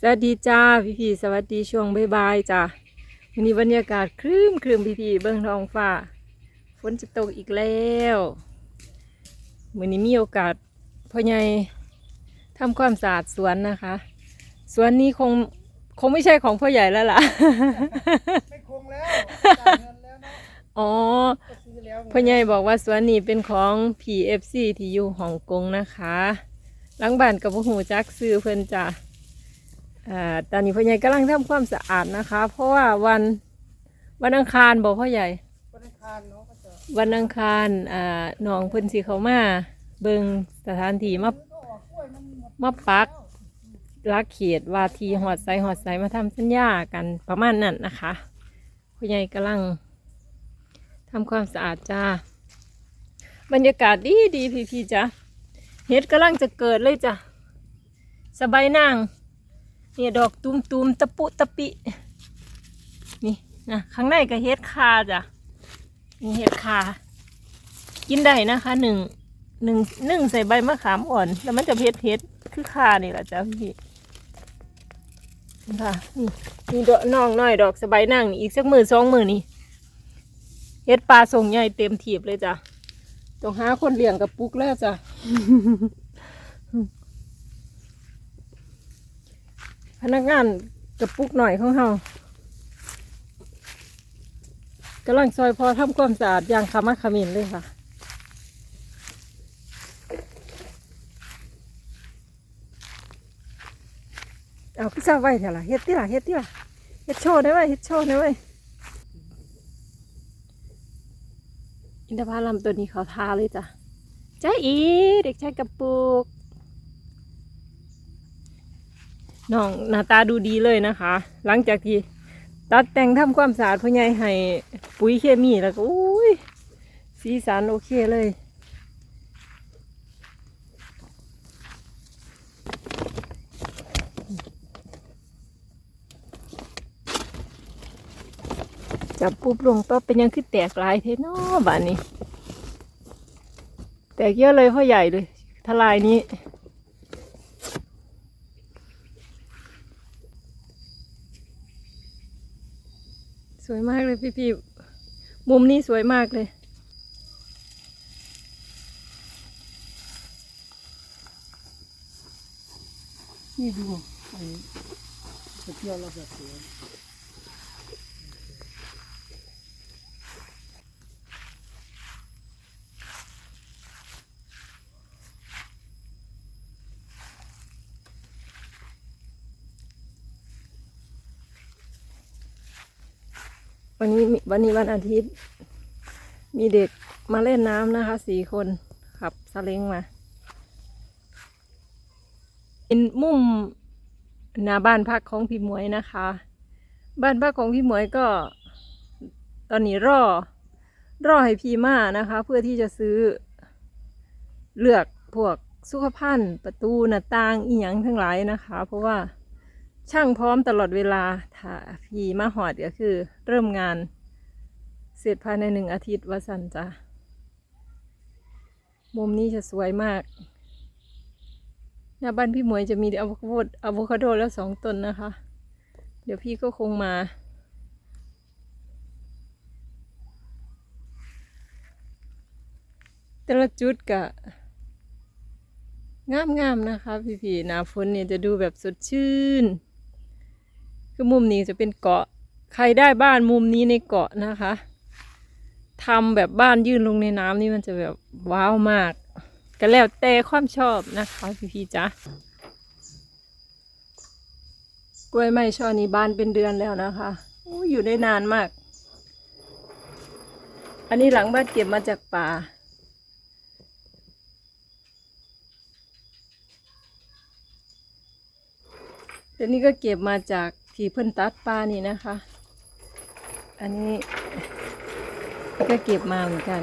สวัสดีจ้าพี่พี่ๆสวัสดีช่วงบ่ายจ้าวันนี้บรรยากาศครึ้มครึมพี่พี่ๆเบื้องท้องฟ้า ฝนจะตกอีกแล้ววันนี้มีโอกาสพ่อใหญ่ทำความสะอาดสวนนะคะ สวนนี้คงคงไม่ใช่ของพ่อใหญ่แล้วล่ะ ไม่คงแล้วจ่ายเงินแล้วเนาะอ๋อก็ซื้อแล้วไงพ่อใหญ่บอกว่าสวนนี้เป็นของ PFC ที่อยู่ฮ่องกงนะคะ หลังบ้านกับพ่อหูจักซื้อเพิ่นจ้ะ อ่าตอนนี้พ่อใหญ่กำลังทำความสะอาดนะคะ เพราะว่าวันวันอังคารบอกพ่อใหญ่ วันอังคารเนาะก็จะวันอังคารอ่าน้องเพิ่นสิเขามาเบิงสถานที่มาก็ออกกล้วยมันหมดมาปักลักเขตวาทีหอดใสหอดใสมาทำสัญญากันประมาณนั้นนะคะพ่อใหญ่กำลังทำความสะอาดจ้า บรรยากาศดีดีพี่พี่ๆจ้ะเห็ดกำลังจะเกิดเลยจ้ะสบายนาง เนี่ยดอกตุมตุมๆตะปุตะปิ นี่นะข้างในก็เห็ดคาจ้ะนี่เห็ดคา กินได้นะคะหนึ่งหนึ่งหนึ่งใส่ใบมะขามอ่อน แล้วมันจะเผ็ดเผ็ดคือคานี่แหละจ้ะพี่ค่ะนี่นี่ดอกน้องน้อยดอกสบายนางนี่อีกสักมือสองมือนี่เห็ดปลาส่งใหญ่เต็มถีบเลยจ้ะต้องหาคนเลี้ยงกับปุกแล้วจ้ะ พนักงานกับปุกหน่อยของเฮากำลังซอยพอทำความสะอาดอย่างขมักขมินเลยค่ะเอาพิซซ่าไว้เถอะล่ะเฮ็ดที่ล่ะเฮ็ดที่ล่ะเฮ็ดโชว์ได้ไหมเฮ็ดโชว์ได้ไหมอินทผลัมตัวนี้เขาทาเลยจ้ะจ้าอีเด็กชายกระปุก น้องหน้าตาดูดีเลยนะคะ หลังจากที่ตัดแต่งทำความสะอาดพ่อใหญ่ให้ปุ๋ยเคมีแล้วก็อุ้ยสีสันโอเคเลย จับปุ๊บลงปั๊บเป็นยังคือแตกลายเทนอบานนี้ แตกเยอะเลยพ่อใหญ่เลยทลายนี้ สวยมากเลยพี่พี่มุมนี้สวยมากเลย นี่ดูไอ้ไปเที่ยวแล้วแบบสวย วันนี้วันนี้วันอาทิตย์ มีเด็กมาเล่นน้ำนะคะสี่คนขับซาเล้งมาเป็นมุมหน้าบ้านพักของพี่หมวยนะคะ บ้านพักของพี่หมวยก็ ตอนนี้รอรอให้พี่มานะคะ เพื่อที่จะซื้อเลือกพวกสุขภัณฑ์ประตูหน้าต่างอีหยังทั้งหลายนะคะ เพราะว่า ช่างพร้อมตลอดเวลาถ้าพี่มาหอดก็คือ เริ่มงาน เสร็จภายในหนึ่งอาทิตย์วสันจ้ะมุมนี้จะสวยมาก หน้าบ้านพี่หมวยจะมีอะโวคาโดอะโวคาโดแล้วสองต้นนะคะ เดี๋ยวพี่ก็คงมาแต่ละจุดกะงามๆนะคะ พี่ๆหนาฝนเนี่ยจะดูแบบสดชื่น คือมุมนี้จะเป็นเกาะ ใครได้บ้านมุมนี้ในเกาะนะคะทำแบบบ้านยื่นลงในน้ำนี่มันจะแบบว้าวมาก ก็แล้วแต่ความชอบนะคะพี่ๆจ๊ะกล้วยไม้ช่อนี้บานเป็นเดือนแล้วนะคะออยู่ได้นานมาก อันนี้หลังบ้านเก็บมาจากป่าแต่นี่ก็เก็บมาจาก ที่เพิ่นตัดปลานี่นะคะ อันนี้ก็เก็บมาเหมือนกัน